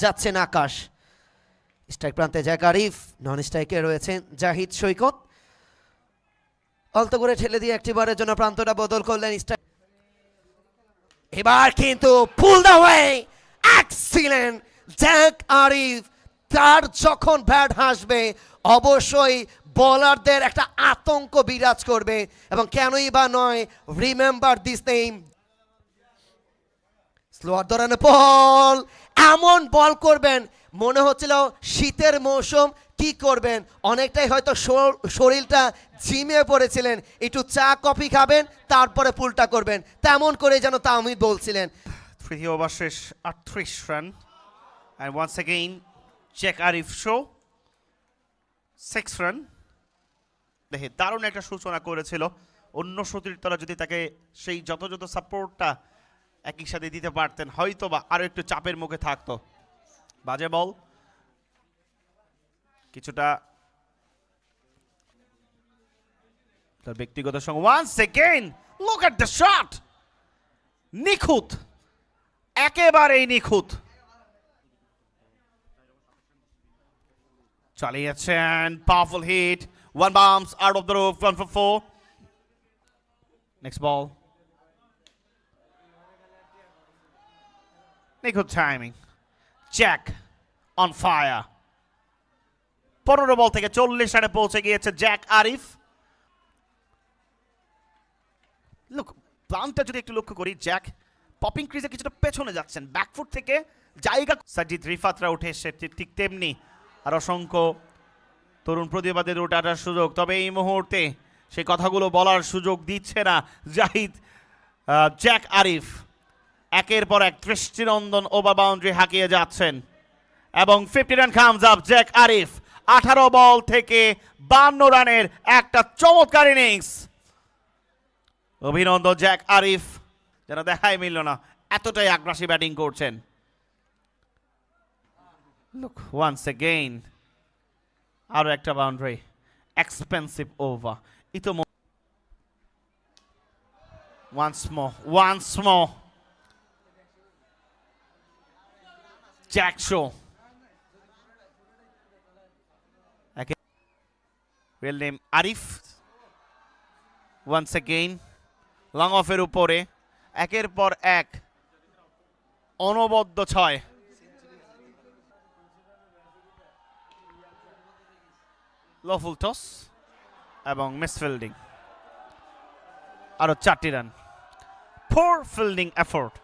যাচ্ছেন আকাশ। স্ট্রাইক প্রান্তে Jack Arif non স্ট্রাইকে রয়েছেন জাহিদ সৈকত। অল্প করে ঠেলে দিয়ে একটিবারের জন্য প্রান্তটা বদল করলেন স্ট্রাইক। এবার কিন্তু full the way excellent Jack Arif, তার যখন ব্যাট হাসবে, অবশ্যই বোলারদের একটা আতঙ্ক বিরাজ করবে। এবং কেনই বা নয় রিমেম্বার দিস নেম স্লোয়ার ধরানো বল। এমন বল করবেন, মনে হচ্ছিল শীতের মৌসুম, কি করবেন? অনেকটাই হয়তো শরীরটা জিমে পড়েছিলেন। একটু চা, কফি খাবেন, তারপরে পুলটা করবেন। তেমন করে যেন তা আমি বলছিলেন। তৃতীয় ওভার শেষ আটত্রিশ run and once again Jack Arif show six run দেখে দারুণ একটা সূচনা করেছিল। অন্য সতীর্থরা যদি তাকে সেই যথাযথ সাপোর্টটা একই সাথে দিতে পারতেন হয়তো বা আরও একটু চাপের মুখে থাকতো। বাজে বল। কিছুটা তার ব্যক্তিগত সঙ্গে once again look at the shot নিখুঁত। একেবারেই নিখুঁত। চালিয়েছেন powerful hit one bounce out of the roof one for four next ball নিখুঁত টাইমিং জ্যাক অন ফায়ার পনেরো বল থেকে চল্লিশ রানে পৌঁছে গিয়েছে জ্যাক আরিফ লুক প্লানটা যদি একটু লক্ষ্য করি জ্যাক পপিং ক্রিজে কিছুটা পেছনে যাচ্ছেন। ব্যাকফুট থেকে জায়গা সাজিদ রিফাতরা উঠে এসে ঠিক- তেমনি। আর অসংখ্য তরুণ প্রতিবাদের ওঠাটার সুযোগ। তবে এই মুহূর্তে সেই কথাগুলো বলার সুযোগ দিচ্ছে না জাহিদ জ্যাক আরিফ একের পর এক দৃষ্টিনন্দন ওভার বাউন্ডারি হাঁকিয়ে যাচ্ছেন। এবং fifty run comes up Jack Arif আঠারো বল থেকে বান্ন রানের একটা চমৎকার ইনিংস অভিনন্দন জ্যাক আরিফ যেন দেখাই মিলল না, এতটাই আগ্রাসী ব্যাটিং করছেন। লুক ওয়ান্স এগেইন আরও একটা বাউন্ডারি এক্সপেন্সিভ ওভার ইতো once more once more Jack show real name Arif once again long অফের উপরে। একের পর এক। অনবদ্য ছয়। লফুল টস এবং মিস ফিল্ডিং আরও চারটি রান ফোর ফিল্ডিং এফোর্ট